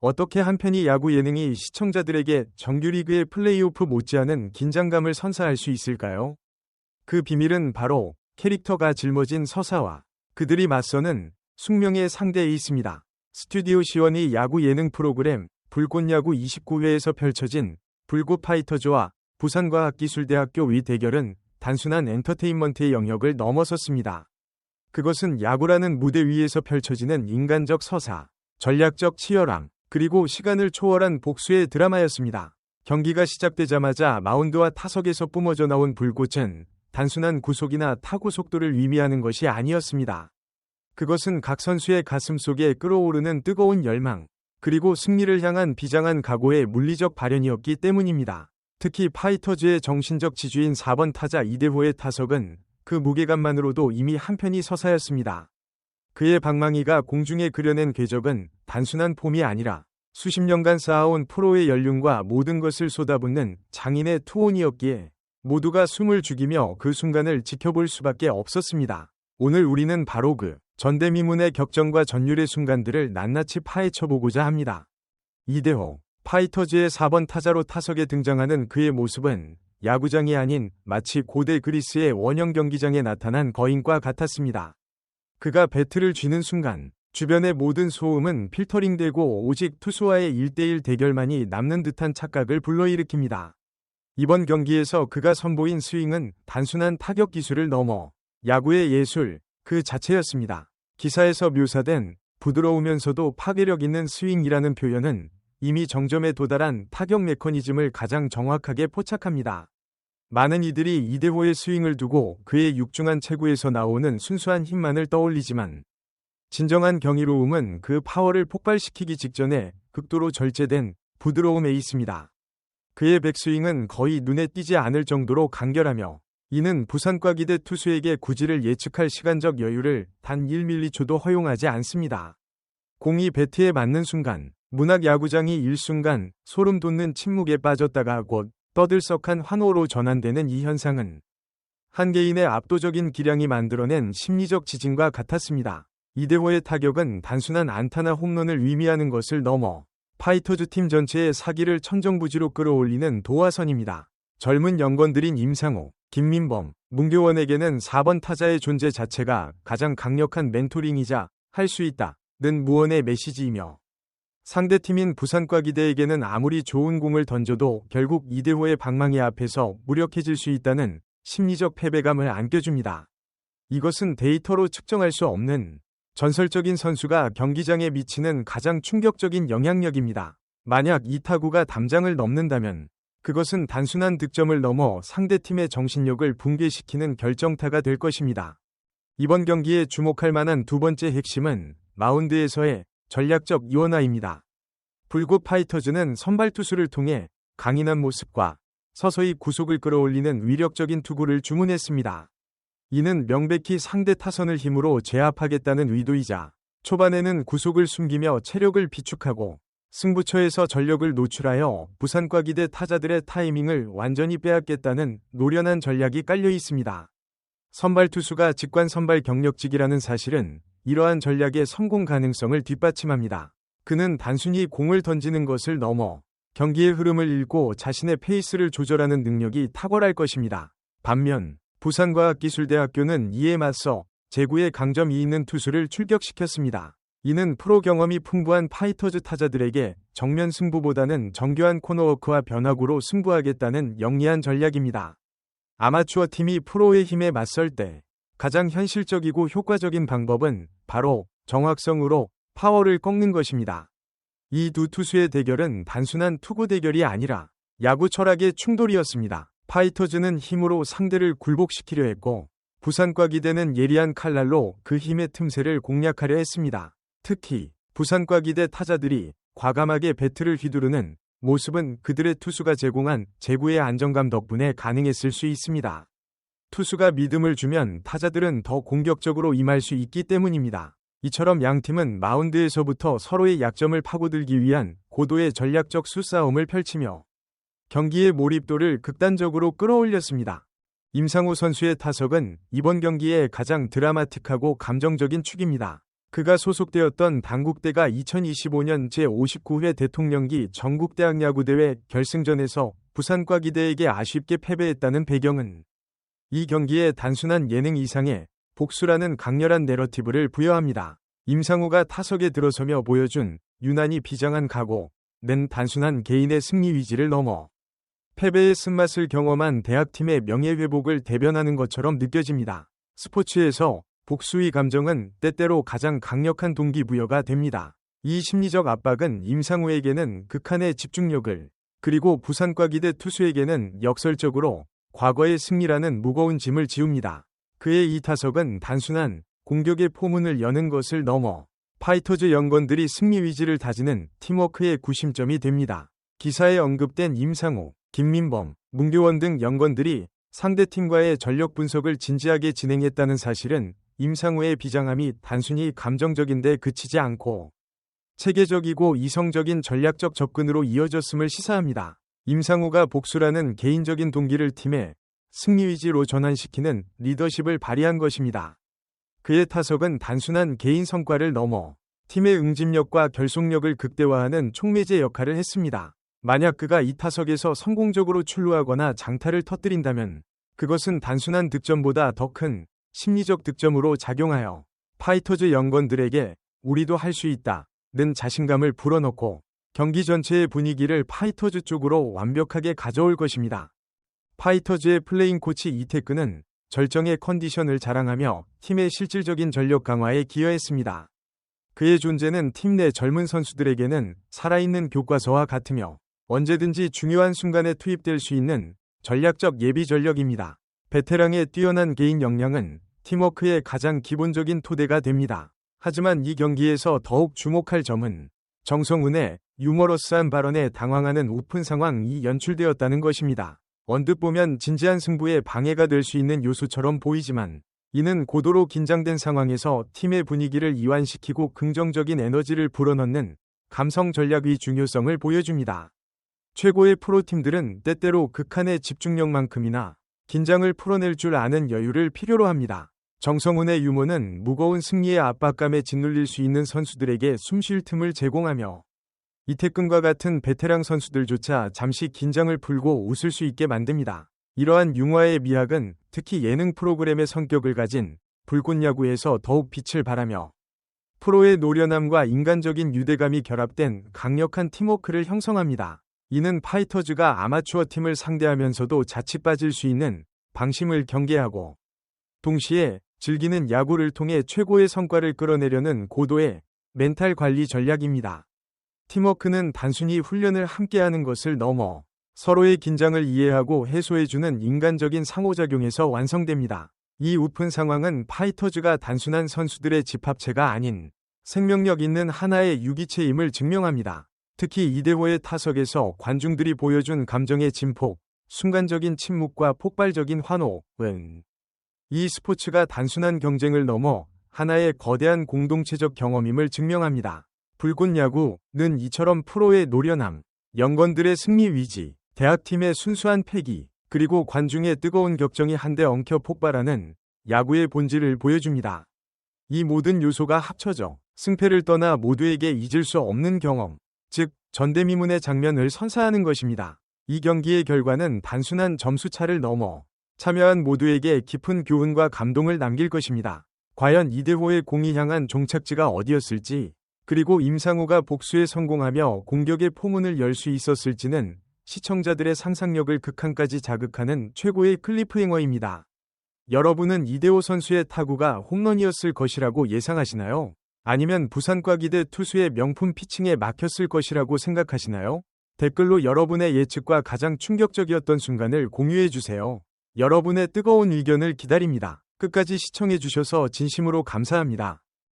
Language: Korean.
어떻게 한편이 야구 예능이 시청자들에게 정규리그의 플레이오프 못지않은 긴장감을 선사할 수 있을까요? 그 비밀은 바로 캐릭터가 짊어진 서사와 그들이 맞서는 숙명의 상대에 있습니다. 스튜디오 시원이 야구 예능 프로그램 불꽃야구 29회에서 펼쳐진 불꽃 파이터즈와 부산과학기술대학교 위 대결은 단순한 엔터테인먼트의 영역을 넘어섰습니다. 그것은 야구라는 무대 위에서 펼쳐지는 인간적 서사, 전략적 치열함, 그리고 시간을 초월한 복수의 드라마였습니다. 경기가 시작되자마자 마운드와 타석에서 뿜어져 나온 불꽃은 단순한 구속이나 타구 속도를 의미하는 것이 아니었습니다. 그것은 각 선수의 가슴 속에 끓어오르는 뜨거운 열망, 그리고 승리를 향한 비장한 각오의 물리적 발현이었기 때문입니다. 특히 파이터즈의 정신적 지주인 4번 타자 이대호의 타석은 그 무게감만으로도 이미 한편이 서사였습니다. 그의 방망이가 공중에 그려낸 궤적은 단순한 폼이 아니라 수십 년간 쌓아온 프로의 연륜과 모든 것을 쏟아붓는 장인의 투혼이었기에 모두가 숨을 죽이며 그 순간을 지켜볼 수밖에 없었습니다. 오늘 우리는 바로 그 전대미문의 격정과 전율의 순간들을 낱낱이 파헤쳐보고자 합니다. 이대호, 파이터즈의 4번 타자로 타석에 등장하는 그의 모습은 야구장이 아닌 마치 고대 그리스의 원형 경기장에 나타난 거인과 같았습니다. 그가 배트를 쥐는 순간 주변의 모든 소음은 필터링되고 오직 투수와의 1대1 대결만이 남는 듯한 착각을 불러일으킵니다. 이번 경기에서 그가 선보인 스윙은 단순한 타격 기술을 넘어 야구의 예술 그 자체였습니다. 기사에서 묘사된 부드러우면서도 파괴력 있는 스윙이라는 표현은 이미 정점에 도달한 타격 메커니즘을 가장 정확하게 포착합니다. 많은 이들이 이대호의 스윙을 두고 그의 육중한 체구에서 나오는 순수한 힘만을 떠올리지만 진정한 경이로움은 그 파워를 폭발시키기 직전에 극도로 절제된 부드러움에 있습니다. 그의 백스윙은 거의 눈에 띄지 않을 정도로 간결하며 이는 부산과 기대 투수에게 구질을 예측할 시간적 여유를 단 1밀리초도 허용하지 않습니다. 공이 배트에 맞는 순간 문학 야구장이 일순간 소름 돋는 침묵에 빠졌다가 곧 떠들썩한 환호로 전환되는 이 현상은 한 개인의 압도적인 기량이 만들어낸 심리적 지진과 같았습니다. 이대호의 타격은 단순한 안타나 홈런을 의미하는 것을 넘어 파이터즈 팀 전체의 사기를 천정부지로 끌어올리는 도화선입니다. 젊은 연건들인 임상호, 김민범, 문교원에게는 4번 타자의 존재 자체가 가장 강력한 멘토링이자 할 수 있다는 무언의 메시지이며 상대팀인 부산과 기대에게는 아무리 좋은 공을 던져도 결국 이대호의 방망이 앞에서 무력해질 수 있다는 심리적 패배감을 안겨줍니다. 이것은 데이터로 측정할 수 없는 전설적인 선수가 경기장에 미치는 가장 충격적인 영향력입니다. 만약 이 타구가 담장을 넘는다면 그것은 단순한 득점을 넘어 상대팀의 정신력을 붕괴시키는 결정타가 될 것입니다. 이번 경기에 주목할 만한 두 번째 핵심은 마운드에서의 전략적 이원화입니다. 불꽃 파이터즈는 선발 투수를 통해 강인한 모습과 서서히 구속을 끌어올리는 위력적인 투구를 주문했습니다. 이는 명백히 상대 타선을 힘으로 제압하겠다는 의도이자 초반에는 구속을 숨기며 체력을 비축하고 승부처에서 전력을 노출하여 부산과 기대 타자들의 타이밍을 완전히 빼앗겠다는 노련한 전략이 깔려 있습니다. 선발 투수가 직관 선발 경력직이라는 사실은 이러한 전략의 성공 가능성을 뒷받침합니다. 그는 단순히 공을 던지는 것을 넘어 경기의 흐름을 읽고 자신의 페이스를 조절하는 능력이 탁월할 것입니다. 반면 부산과학기술대학교는 이에 맞서 제구의 강점이 있는 투수를 출격시켰습니다. 이는 프로 경험이 풍부한 파이터즈 타자들에게 정면 승부보다는 정교한 코너워크와 변화구로 승부하겠다는 영리한 전략입니다. 아마추어 팀이 프로의 힘에 맞설 때 가장 현실적이고 효과적인 방법은 바로 정확성으로 파워를 꺾는 것입니다. 이 두 투수의 대결은 단순한 투구 대결이 아니라 야구 철학의 충돌이었습니다. 파이터즈는 힘으로 상대를 굴복시키려 했고 부산과 기대는 예리한 칼날로 그 힘의 틈새를 공략하려 했습니다. 특히 부산과 기대 타자들이 과감하게 배트를 휘두르는 모습은 그들의 투수가 제공한 제구의 안정감 덕분에 가능했을 수 있습니다. 투수가 믿음을 주면 타자들은 더 공격적으로 임할 수 있기 때문입니다. 이처럼 양 팀은 마운드에서부터 서로의 약점을 파고들기 위한 고도의 전략적 수싸움을 펼치며 경기의 몰입도를 극단적으로 끌어올렸습니다. 임상우 선수의 타석은 이번 경기의 가장 드라마틱하고 감정적인 축입니다. 그가 소속되었던 당국대가 2025년 제59회 대통령기 전국대학야구대회 결승전에서 부산과 기대에게 아쉽게 패배했다는 배경은 이 경기에 단순한 예능 이상의 복수라는 강렬한 내러티브를 부여합니다. 임상우가 타석에 들어서며 보여준 유난히 비장한 각오, 는 단순한 개인의 승리 위지를 넘어 패배의 쓴맛을 경험한 대학팀의 명예회복을 대변하는 것처럼 느껴집니다. 스포츠에서 복수의 감정은 때때로 가장 강력한 동기부여가 됩니다. 이 심리적 압박은 임상우에게는 극한의 집중력을 그리고 부산과 기대 투수에게는 역설적으로 과거의 승리라는 무거운 짐을 지웁니다. 그의 이 타석은 단순한 공격의 포문을 여는 것을 넘어 파이터즈 연건들이 승리 위지를 다지는 팀워크의 구심점이 됩니다. 기사에 언급된 임상우, 김민범, 문교원 등 연건들이 상대팀과의 전력 분석을 진지하게 진행했다는 사실은 임상우의 비장함이 단순히 감정적인데 그치지 않고 체계적이고 이성적인 전략적 접근으로 이어졌음을 시사합니다. 임상우가 복수라는 개인적인 동기를 팀의 승리 의지로 전환시키는 리더십을 발휘한 것입니다. 그의 타석은 단순한 개인 성과를 넘어 팀의 응집력과 결속력을 극대화하는 촉매제 역할을 했습니다. 만약 그가 이 타석에서 성공적으로 출루하거나 장타를 터뜨린다면 그것은 단순한 득점보다 더 큰 심리적 득점으로 작용하여 파이터즈 연건들에게 우리도 할 수 있다 는 자신감을 불어넣고 경기 전체의 분위기를 파이터즈 쪽으로 완벽하게 가져올 것입니다. 파이터즈의 플레잉 코치 이태근은 절정의 컨디션을 자랑하며 팀의 실질적인 전력 강화에 기여했습니다. 그의 존재는 팀 내 젊은 선수들에게는 살아있는 교과서와 같으며 언제든지 중요한 순간에 투입될 수 있는 전략적 예비 전력입니다. 베테랑의 뛰어난 개인 역량은 팀워크의 가장 기본적인 토대가 됩니다. 하지만 이 경기에서 더욱 주목할 점은 정성훈의 유머러스한 발언에 당황하는 오픈 상황이 연출되었다는 것입니다. 언뜻 보면 진지한 승부에 방해가 될 수 있는 요소처럼 보이지만 이는 고도로 긴장된 상황에서 팀의 분위기를 이완시키고 긍정적인 에너지를 불어넣는 감성 전략의 중요성을 보여줍니다. 최고의 프로팀들은 때때로 극한의 집중력만큼이나 긴장을 풀어낼 줄 아는 여유를 필요로 합니다. 정성훈의 유머는 무거운 승리의 압박감에 짓눌릴 수 있는 선수들에게 숨 쉴 틈을 제공하며 이태근과 같은 베테랑 선수들조차 잠시 긴장을 풀고 웃을 수 있게 만듭니다. 이러한 융화의 미학은 특히 예능 프로그램의 성격을 가진 불꽃 야구에서 더욱 빛을 발하며 프로의 노련함과 인간적인 유대감이 결합된 강력한 팀워크를 형성합니다. 이는 파이터즈가 아마추어 팀을 상대하면서도 자칫 빠질 수 있는 방심을 경계하고 동시에 즐기는 야구를 통해 최고의 성과를 끌어내려는 고도의 멘탈 관리 전략입니다. 팀워크는 단순히 훈련을 함께하는 것을 넘어 서로의 긴장을 이해하고 해소해주는 인간적인 상호작용에서 완성됩니다. 이 우픈 상황은 파이터즈가 단순한 선수들의 집합체가 아닌 생명력 있는 하나의 유기체임을 증명합니다. 특히 이대호의 타석에서 관중들이 보여준 감정의 진폭, 순간적인 침묵과 폭발적인 환호은 이 스포츠가 단순한 경쟁을 넘어 하나의 거대한 공동체적 경험임을 증명합니다. 불꽃 야구는 이처럼 프로의 노련함, 연건들의 승리 위지, 대학팀의 순수한 패기, 그리고 관중의 뜨거운 격정이 한데 엉켜 폭발하는 야구의 본질을 보여줍니다. 이 모든 요소가 합쳐져 승패를 떠나 모두에게 잊을 수 없는 경험, 즉 전대미문의 장면을 선사하는 것입니다. 이 경기의 결과는 단순한 점수차를 넘어 참여한 모두에게 깊은 교훈과 감동을 남길 것입니다. 과연 이대호의 공이 향한 종착지가 어디였을지 그리고 임상우가 복수에 성공하며 공격의 포문을 열 수 있었을지는 시청자들의 상상력을 극한까지 자극하는 최고의 클리프행어입니다. 여러분은 이대호 선수의 타구가 홈런이었을 것이라고 예상하시나요? 아니면 부산과 기대 투수의 명품 피칭에 막혔을 것이라고 생각하시나요? 댓글로 여러분의 예측과 가장 충격적이었던 순간을 공유해 주세요. 여러분의 뜨거운 의견을 기다립니다. 끝까지 시청해 주셔서 진심으로 감사합니다.